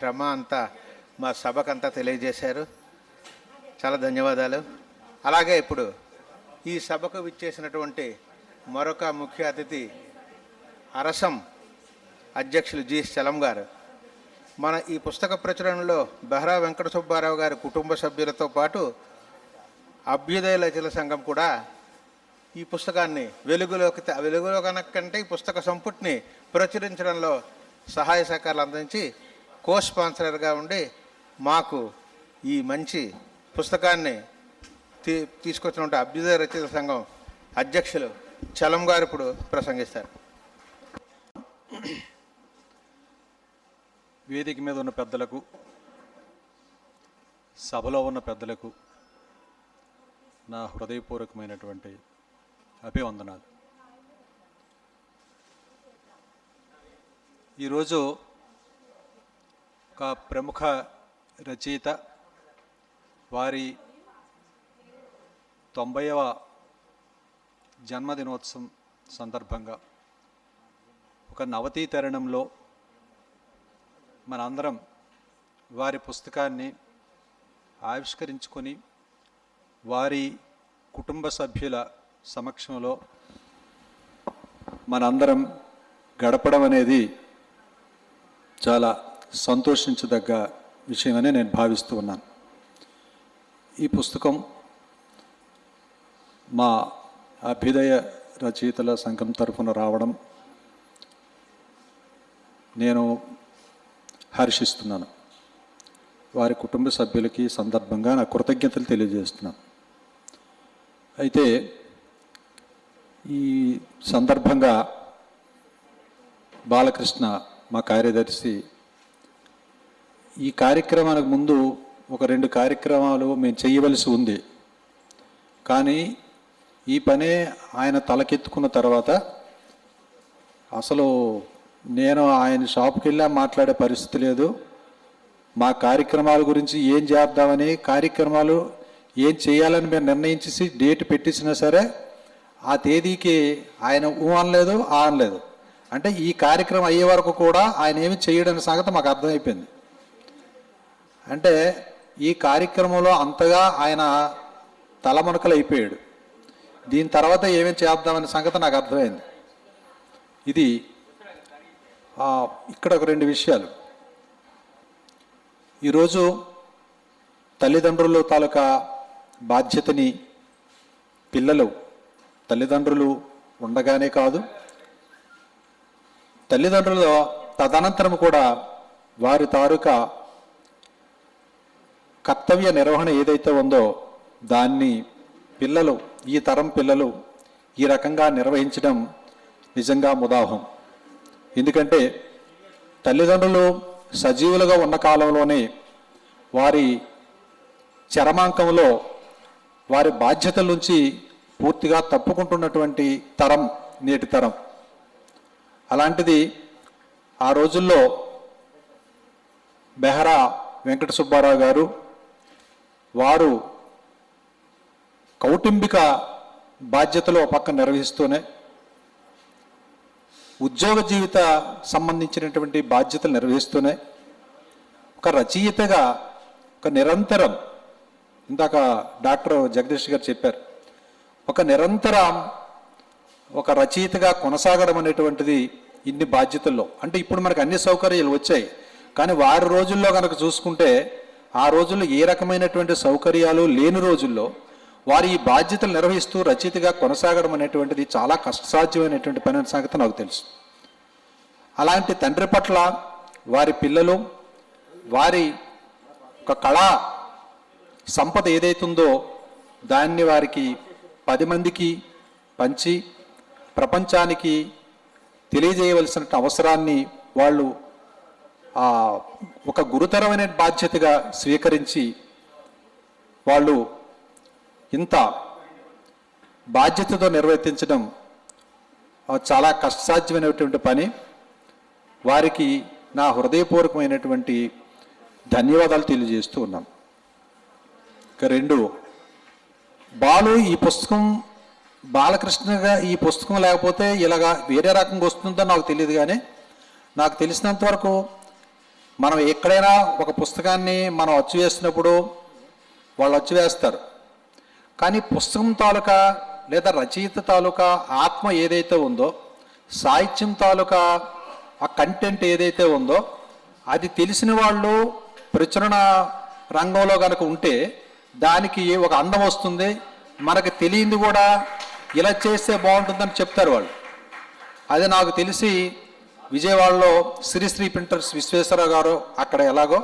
శ్రమ అంతా మా సభకంతా తెలియజేశారు. చాలా ధన్యవాదాలు. అలాగే ఇప్పుడు ఈ సభకు విచ్చేసినటువంటి మరొక ముఖ్య అతిథి అరసం అధ్యక్షులు జి చలం గారు. మన ఈ పుస్తక ప్రచురణలో బెహ్రా వెంకట సుబ్బారావు గారి కుటుంబ సభ్యులతో పాటు అభ్యుదయ రచనల సంఘం కూడా ఈ పుస్తకాన్ని వెలుగులోకి వెలుగులో కనుకంటే ఈ పుస్తక సంపుటిని ప్రచురించడంలో సహాయ సహకారాలు అందించి కో స్పాన్సరర్గా ఉండి మాకు ఈ మంచి పుస్తకాన్ని తీ తీసుకొచ్చినటువంటి అభ్యుదయ రచయిత సంఘం అధ్యక్షులు చలం గారు ఇప్పుడు ప్రసంగిస్తారు. వేదిక మీద ఉన్న పెద్దలకు సభలో ఉన్న పెద్దలకు నా హృదయపూర్వకమైనటువంటి అభివందనాలు. ఈరోజు ఒక ప్రముఖ రచయిత. వారి తొంభైవ జన్మదినోత్సవం సందర్భంగా ఒక నవతీ తరుణంలో మనందరం వారి పుస్తకాన్ని ఆవిష్కరించుకొని వారి కుటుంబ సభ్యుల సమక్షంలో మనందరం గడపడం అనేది చాలా సంతోషించదగ్గ విషయమని నేను భావిస్తూ ఉన్నాను. ఈ పుస్తకం మా అభ్యుదయ రచయితల సంఘం తరఫున రావడం నేను హర్షిస్తున్నాను. వారి కుటుంబ సభ్యులకి సందర్భంగా నా కృతజ్ఞతలు తెలియజేస్తున్నాను. అయితే ఈ సందర్భంగా బాలకృష్ణ మా కార్యదర్శి ఈ కార్యక్రమానికి ముందు ఒక రెండు కార్యక్రమాలు మేము చేయవలసి ఉంది. కానీ ఈ పనే ఆయన తలకెత్తుకున్న తర్వాత అసలు నేను ఆయన షాప్కి వెళ్ళా మాట్లాడే పరిస్థితి లేదు. మా కార్యక్రమాల గురించి ఏం చేద్దామని కార్యక్రమాలు ఏం చేయాలని మేము నిర్ణయించేసి డేట్ పెట్టించినా సరే ఆ తేదీకి ఆయన ఊ అనలేదు ఆ అనలేదు. అంటే ఈ కార్యక్రమం అయ్యే వరకు కూడా ఆయన ఏమి చేయడని సంగతి మాకు అర్థమైపోయింది. అంటే ఈ కార్యక్రమంలో అంతగా ఆయన తలమునకలు అయిపోయాడు దీని తర్వాత ఏమేమి చేద్దామనే సంగతి నాకు అర్థమైంది. ఇది ఇక్కడ ఒక రెండు విషయాలు. ఈరోజు తల్లిదండ్రులు తాలూకా బాధ్యతని పిల్లలు తల్లిదండ్రులు ఉండగానే కాదు తల్లిదండ్రులు తదనంతరం కూడా వారి తాలూకా కర్తవ్య నిర్వహణ ఏదైతే ఉందో దాన్ని పిల్లలు ఈ తరం పిల్లలు ఈ రకంగా నిర్వహించడం నిజంగా ముదాహం. ఎందుకంటే తల్లిదండ్రులు సజీవులుగా ఉన్న కాలంలోనే వారి చరమాంకంలో వారి బాధ్యతల నుంచి పూర్తిగా తప్పుకుంటున్నటువంటి తరం నేటి తరం. అలాంటిది ఆ రోజుల్లో బెహరా వెంకట సుబ్బారావు గారు వారు కౌటుంబిక బాధ్యతలో పక్కన పక్క నిర్వహిస్తూనే ఉద్యోగ జీవిత సంబంధించినటువంటి బాధ్యతలు నిర్వహిస్తూనే ఒక రచయితగా ఒక నిరంతరం ఇందాక డాక్టర్ జగదీష్ గారు చెప్పారు ఒక నిరంతరం ఒక రచయితగా కొనసాగడం అనేటువంటిది ఇన్ని బాధ్యతల్లో. అంటే ఇప్పుడు మనకు అన్ని సౌకర్యాలు వచ్చాయి. కానీ వారి రోజుల్లో కనుక చూసుకుంటే ఆ రోజుల్లో ఏ రకమైనటువంటి సౌకర్యాలు లేని రోజుల్లో వారి ఈ బాధ్యతలు నిర్వహిస్తూ రచయితగా కొనసాగడం అనేటువంటిది చాలా కష్టసాధ్యమైనటువంటి పని సంగతి నాకు తెలుసు. అలాంటి తండ్రి పట్ల వారి పిల్లలు వారి ఒక కళా సంపద ఏదైతుందో దాన్ని వారికి పది మందికి పంచి ప్రపంచానికి తెలియజేయవలసిన అవసరాన్ని వాళ్ళు ఒక గురుతరమైన బాధ్యతగా స్వీకరించి వాళ్ళు ఇంత బాధ్యతతో నిర్వర్తించడం చాలా కష్టసాధ్యమైనటువంటి పని. వారికి నా హృదయపూర్వకమైనటువంటి ధన్యవాదాలు తెలియజేస్తూ ఉన్నాం. ఇక రెండు బాలు ఈ పుస్తకం బాలకృష్ణగా ఈ పుస్తకం లేకపోతే ఇలాగా వేరే రకంగా వస్తుందో నాకు తెలియదు కానీ నాకు తెలిసినంత వరకు మనం ఎక్కడైనా ఒక పుస్తకాన్ని మనం అచ్చు వేసినప్పుడు వాళ్ళు అచ్చు వేస్తారు. కానీ పుస్తకం తాలూకా లేదా రచయిత తాలూకా ఆత్మ ఏదైతే ఉందో సాహిత్యం తాలూకా ఆ కంటెంట్ ఏదైతే ఉందో అది తెలిసిన వాళ్ళు ప్రచురణ రంగంలో కనుక ఉంటే దానికి ఒక అందం వస్తుంది. మనకు తెలియంది కూడా ఇలా చేస్తే బాగుంటుందని చెప్తారు వాళ్ళు. అది నాకు తెలిసి విజయవాడలో శ్రీశ్రీ ప్రింటర్స్ విశ్వేశ్వరరావు గారు అక్కడ ఎలాగో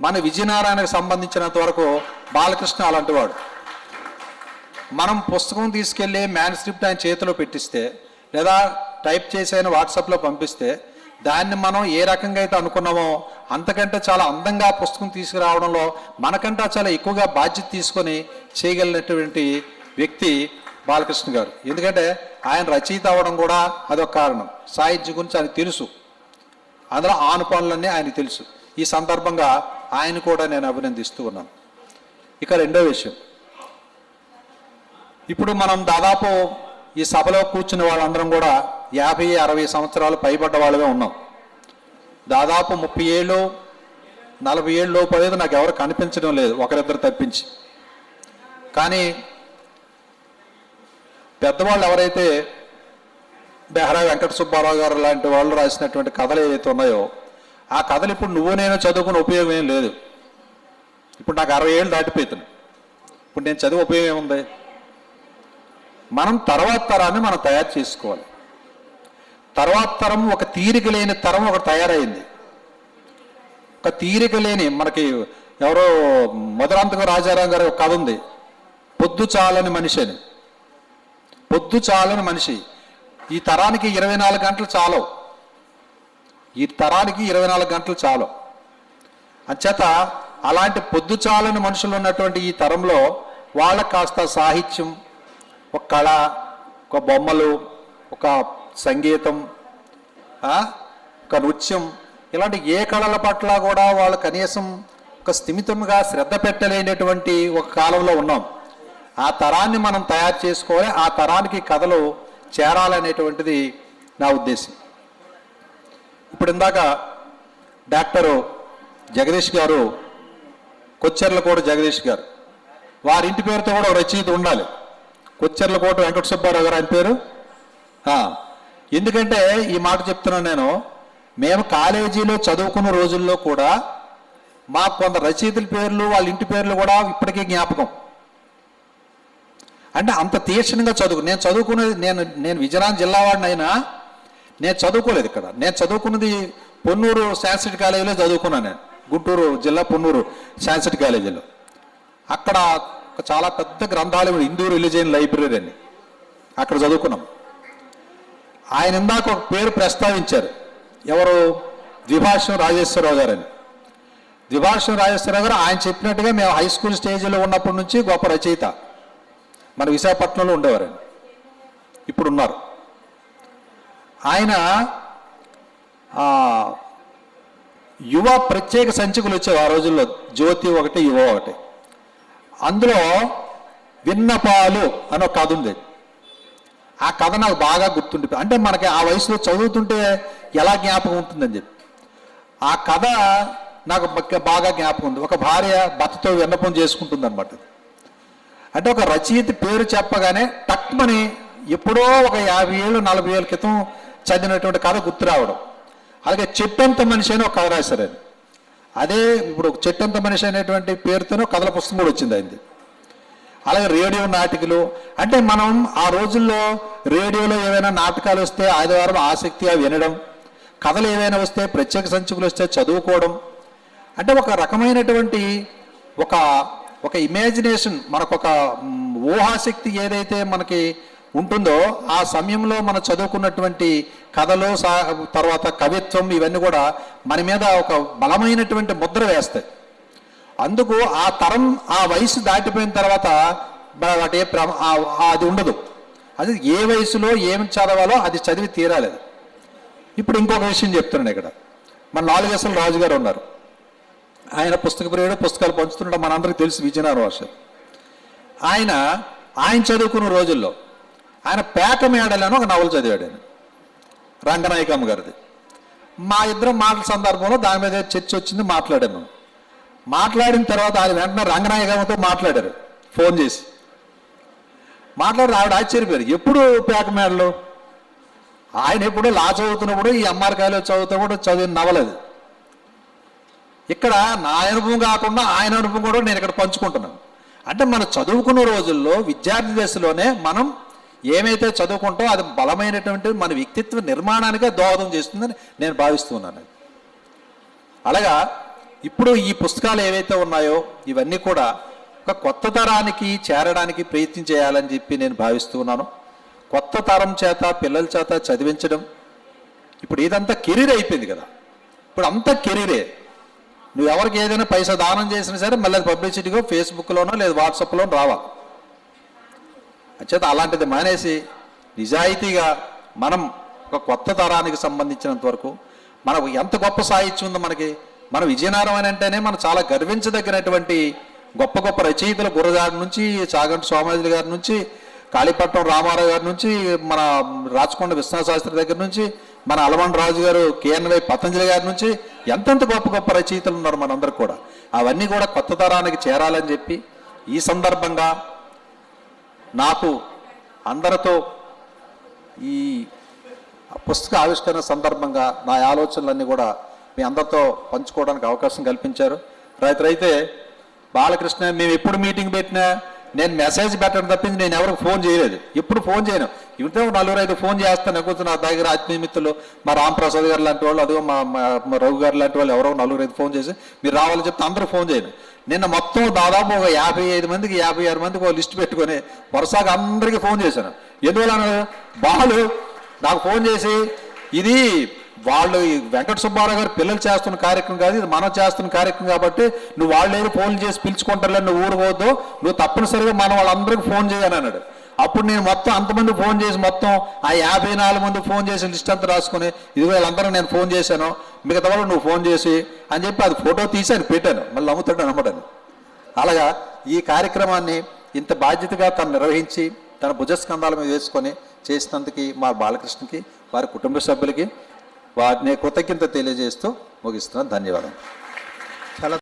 మన విజయనారాయణకు సంబంధించినంత వరకు బాలకృష్ణ అలాంటి వాడు. మనం పుస్తకం తీసుకెళ్ళి మ్యాన్స్క్రిప్ట్ ఆయన చేతిలో పెట్టిస్తే లేదా టైప్ చేసి ఆయన వాట్సాప్లో పంపిస్తే దాన్ని మనం ఏ రకంగా అయితే అనుకున్నామో అంతకంటే చాలా అందంగా పుస్తకం తీసుకురావడంలో మనకంటే చాలా ఎక్కువగా బాధ్యత తీసుకొని చేయగలిగినటువంటి వ్యక్తి బాలకృష్ణ గారు. ఎందుకంటే ఆయన రచయిత అవ్వడం కూడా అదొక కారణం. సాహిత్యం గురించి ఆయనకు తెలుసు. అందులో ఆను పనులన్నీ ఆయనకు తెలుసు. ఈ సందర్భంగా ఆయన కూడా నేను అభినందిస్తూ ఉన్నాను. ఇక రెండో విషయం. ఇప్పుడు మనం దాదాపు ఈ సభలో కూర్చున్న వాళ్ళందరం కూడా యాభై అరవై సంవత్సరాలు పైబడ్డ వాళ్ళమే ఉన్నాం. దాదాపు ముప్పై ఏళ్ళు నలభై ఏళ్ళు లోపలేదు నాకు ఎవరు కనిపించడం లేదు. ఒకరిద్దరు తప్పించి. కానీ పెద్దవాళ్ళు ఎవరైతే బెహరా వెంకట సుబ్బారావు గారు లాంటి వాళ్ళు రాసినటువంటి కథలు ఏవైతే ఉన్నాయో ఆ కథలు ఇప్పుడు నువ్వు నేను చదువుకుని ఉపయోగం ఏం లేదు. ఇప్పుడు నాకు అరవై ఏళ్ళు దాటిపోతుంది ఇప్పుడు నేను చదివి ఉపయోగం ఏముంది? మనం తర్వాత తరాన్ని మనం తయారు చేసుకోవాలి. తర్వాత తరం ఒక తీరిక లేని తరం ఒకటి తయారైంది. ఒక తీరిక లేని మనకి ఎవరో మధురాంతక రాజారాం గారి ఒక కథ ఉంది. పొద్దు చాలని మనిషి అని. పొద్దు చాలని మనిషి. ఈ తరానికి ఇరవై నాలుగు గంటలు చాలవు. ఈ తరానికి ఇరవై నాలుగు గంటలు చాలు అంచేత అలాంటి పొద్దు చాలని మనుషులు ఉన్నటువంటి ఈ తరంలో వాళ్ళకు కాస్త సాహిత్యం ఒక కళ ఒక బొమ్మలు ఒక సంగీతం ఒక నృత్యం ఇలాంటి ఏ కళల పట్ల కూడా వాళ్ళు కనీసం ఒక స్థిమితంగా శ్రద్ధ పెట్టలేనటువంటి ఒక కాలంలో ఉన్నాం. ఆ తరాన్ని మనం తయారు చేసుకోవాలి ఆ తరానికి కథలు చేరాలనేటువంటిది నా ఉద్దేశం. ఇప్పుడు ఇందాక డాక్టరు జగదీష్ గారు కొచ్చెర్లకోట జగదీష్ గారు వారి ఇంటి పేరుతో కూడా రచయిత ఉండాలి. కొచ్చెర్లకోట వెంకట సుబ్బారావు గారు ఆయన పేరు? ఎందుకంటే ఈ మాట చెప్తున్నాను నేను మేము కాలేజీలో చదువుకున్న రోజుల్లో కూడా మాకు కొంత రచయితల పేర్లు వాళ్ళ ఇంటి పేర్లు కూడా ఇప్పటికీ జ్ఞాపకం. అంటే అంత తీక్షణంగా చదువు. నేను చదువుకునేది నేను నేను విజయనగరం జిల్లా వాడిని అయినా నేను చదువుకోలేదు ఇక్కడ. నేను చదువుకున్నది పొన్నూరు శాన్సిటీ కాలేజీలో చదువుకున్నాను నేను. గుంటూరు జిల్లా పొన్నూరు శాన్సిటీ కాలేజీలో. అక్కడ చాలా పెద్ద గ్రంథాలయం హిందూ రిలీజియన్ లైబ్రరీ అని. అక్కడ చదువుకున్నాం. ఆయన ఇందాక ఒక పేరు ప్రస్తావించారు. ఎవరు? ద్విభాషం రాజేశ్వరరావు గారని ద్విభాషం రాజేశ్వరరావు గారు ఆయన చెప్పినట్టుగా మేము హై స్కూల్ స్టేజ్లో ఉన్నప్పటి నుంచి గొప్ప రచయిత. మన విశాఖపట్నంలో ఉండేవారండి. ఇప్పుడు ఉన్నారు ఆయన యువ ప్రత్యేక సంచికలు వచ్చేవి ఆ రోజుల్లో. జ్యోతి ఒకటి యువ ఒకటి. అందులో విన్నపాలు అని ఒక కథ ఉంది. ఆ కథ నాకు బాగా గుర్తుండిపోయి అంటే మనకి ఆ వయసులో చదువుతుంటే ఎలా జ్ఞాపకం ఉంటుందని చెప్పి. ఆ కథ నాకు బాగా జ్ఞాపకం ఉంది. ఒక భార్య భర్తతో విన్నపం చేసుకుంటుంది అనమాట అంటే ఒక రచయిత పేరు చెప్పగానే టక్మని ఎప్పుడో ఒక యాభై ఏళ్ళు నలభై ఏళ్ళ క్రితం చదివినటువంటి కథ గుర్తు రావడం. అలాగే చెట్టంత మనిషి అని ఒక కథ రాశారు అదే ఇప్పుడు చెట్టంత మనిషి అనేటువంటి పేరుతోనే కథల పుస్తకం కూడా వచ్చింది అయింది అలాగే రేడియో నాటికలు అంటే మనం ఆ రోజుల్లో రేడియోలో ఏవైనా నాటకాలు వస్తే ఆదివారం ఆసక్తిగా వినడం కథలు ఏవైనా వస్తే ప్రత్యేక సంచికలు వస్తే చదువుకోవడం అంటే ఒక రకమైనటువంటి ఒక ఒక ఇమాజినేషన్ మనకొక ఊహాశక్తి ఏదైతే మనకి ఉంటుందో ఆ సమయంలో మనం చదువుకున్నటువంటి కథలు సా తర్వాత కవిత్వం ఇవన్నీ కూడా మన మీద ఒక బలమైనటువంటి ముద్ర వేస్తాయి. అందుకు ఆ తరం ఆ వయసు దాటిపోయిన తర్వాత వాటి ప్రమ- అది ఉండదు. అది ఏ వయసులో ఏమి చదవాలో అది చదివి తీరాలి. ఇప్పుడు ఇంకొక విషయం చెప్తున్నాను ఇక్కడ. మన నాలుగేసలు రాజు గారు ఉన్నారు. ఆయన పుస్తక ప్రియుడు పుస్తకాలు పంచుతుండడం మనందరికీ తెలుసు విజయనగరం భాష ఆయన ఆయన చదువుకున్న రోజుల్లో ఆయన పేక మేడలను ఒక నవల చదివాడు ఆయన. రంగనాయకమ్మ గారిది. మా ఇద్దరం మాటల సందర్భంలో దాని మీద చర్చ వచ్చింది మాట్లాడాను మాట్లాడిన తర్వాత ఆయన వెంటనే రంగనాయకమ్మతో మాట్లాడారు. ఫోన్ చేసి. మాట్లాడి ఆవిడ ఆశ్చర్యపోయారు. ఎప్పుడు పేకమేడలు ఆయన ఎప్పుడు లా చదువుతున్నప్పుడు ఈ అమ్మారికాయలు చదువుతున్నప్పుడు చదివిన నవలది. ఇక్కడ నా అనుభవం కాకుండా ఆయన అనుభవం కూడా నేను ఇక్కడ పంచుకుంటున్నాను. అంటే మనం చదువుకున్న రోజుల్లో విద్యార్థి దశలోనే మనం ఏమైతే చదువుకుంటామో అది బలమైనటువంటి మన వ్యక్తిత్వ నిర్మాణానికే దోహదం చేస్తుందని నేను భావిస్తున్నాను. అలాగా ఇప్పుడు ఈ పుస్తకాలు ఏవైతే ఉన్నాయో ఇవన్నీ కూడా ఒక కొత్త తరానికి చేరడానికి ప్రయత్నం చేయాలని చెప్పి నేను భావిస్తున్నాను. కొత్త తరం చేత పిల్లల చేత చదివించడం. ఇప్పుడు ఇదంతా కెరీర్ అయిపోయింది కదా. ఇప్పుడు అంతా కెరీరే. నువ్వు ఎవరికి ఏదైనా పైసా దానం చేసినా సరే మళ్ళీ అది పబ్లిసిటీగా ఫేస్బుక్లోనో లేదా వాట్సాప్లోనో రావాలి అంచేత అలాంటిది మానేసి నిజాయితీగా మనం ఒక కొత్త తరానికి సంబంధించినంత వరకు మనకు ఎంత గొప్ప సాహిత్యం ఉందో మనకి మన విజయనగరం అని అంటేనే మనం చాలా గర్వించదగినటువంటి గొప్ప గొప్ప రచయితల గురజాడ నుంచి చాగంటి సోమాజులు గారి నుంచి కాళీపట్నం రామారావు గారి నుంచి మన రాచకొండ విశ్వనాథ శాస్త్రి దగ్గర నుంచి మన అలమండ రాజు గారు కేఎన్వై పతంజలి గారి నుంచి ఎంతెంత గొప్ప గొప్ప రచయితలు ఉన్నారు మనందరూ కూడా. అవన్నీ కూడా కొత్త తరానికి చేరాలని చెప్పి ఈ సందర్భంగా నాకు అందరితో ఈ పుస్తక ఆవిష్కరణ సందర్భంగా నా ఆలోచనలన్నీ కూడా మీ అందరితో పంచుకోవడానికి అవకాశం కల్పించారు. రైతులైతే బాలకృష్ణ మేము ఎప్పుడు మీటింగ్ పెట్టినా నేను మెసేజ్ పెట్టడం తప్పించి నేను ఎవరికి ఫోన్ చేయలేదు. ఎప్పుడు ఫోన్ చేయను. ఇంటే నలుగురు ఐదు ఫోన్ చేస్తాను. కూర్చుని నా దగ్గర ఆత్మీయ మిత్రులు మా రామప్రసాద్ గారు లాంటి వాళ్ళు అదిగో మా మా- రఘు గారు లాంటి వాళ్ళు ఎవరో నలుగురు ఐదు ఫోన్ చేసి మీరు రావాలని చెప్తే అందరూ ఫోన్ చేయను. నిన్న మొత్తం దాదాపు ఒక యాభై ఐదు మందికి యాభై ఆరు మందికి ఒక లిస్ట్ పెట్టుకొని వరుసగా అందరికీ ఫోన్ చేశాను. ఎందువల్ల బాలు నాకు ఫోన్ చేసి ఇది వాళ్ళు వెంకట సుబ్బారావు గారు పిల్లలు చేస్తున్న కార్యక్రమం కాదు ఇది మనం చేస్తున్న కార్యక్రమం కాబట్టి నువ్వు వాళ్ళు ఫోన్ చేసి పిలుచుకుంటారులే నువ్వు ఊరుకోవద్దు నువ్వు తప్పనిసరిగా మనం వాళ్ళందరికీ ఫోన్ చేయని అన్నాడు. అప్పుడు నేను మొత్తం అంతమంది ఫోన్ చేసి మొత్తం ఆ యాభై నాలుగు మంది ఫోన్ చేసి లిస్ట్ అంతా రాసుకుని ఇదిగో వీళ్ళందరూ నేను ఫోన్ చేశాను మిగతా వాళ్ళు నువ్వు ఫోన్ చేసి అని చెప్పి అది ఫోటో తీసి అని పెట్టాను మళ్ళీ అమ్ముతాడు నమ్మడాను అలాగా ఈ కార్యక్రమాన్ని ఇంత బాధ్యతగా తను నిర్వహించి తన భుజస్కంధాల మీద వేసుకొని చేసినందుకు మా బాలకృష్ణకి వారి కుటుంబ సభ్యులకి వాటిని కృతజ్ఞత తెలియజేస్తూ ముగిస్తున్నాను ధన్యవాదాలు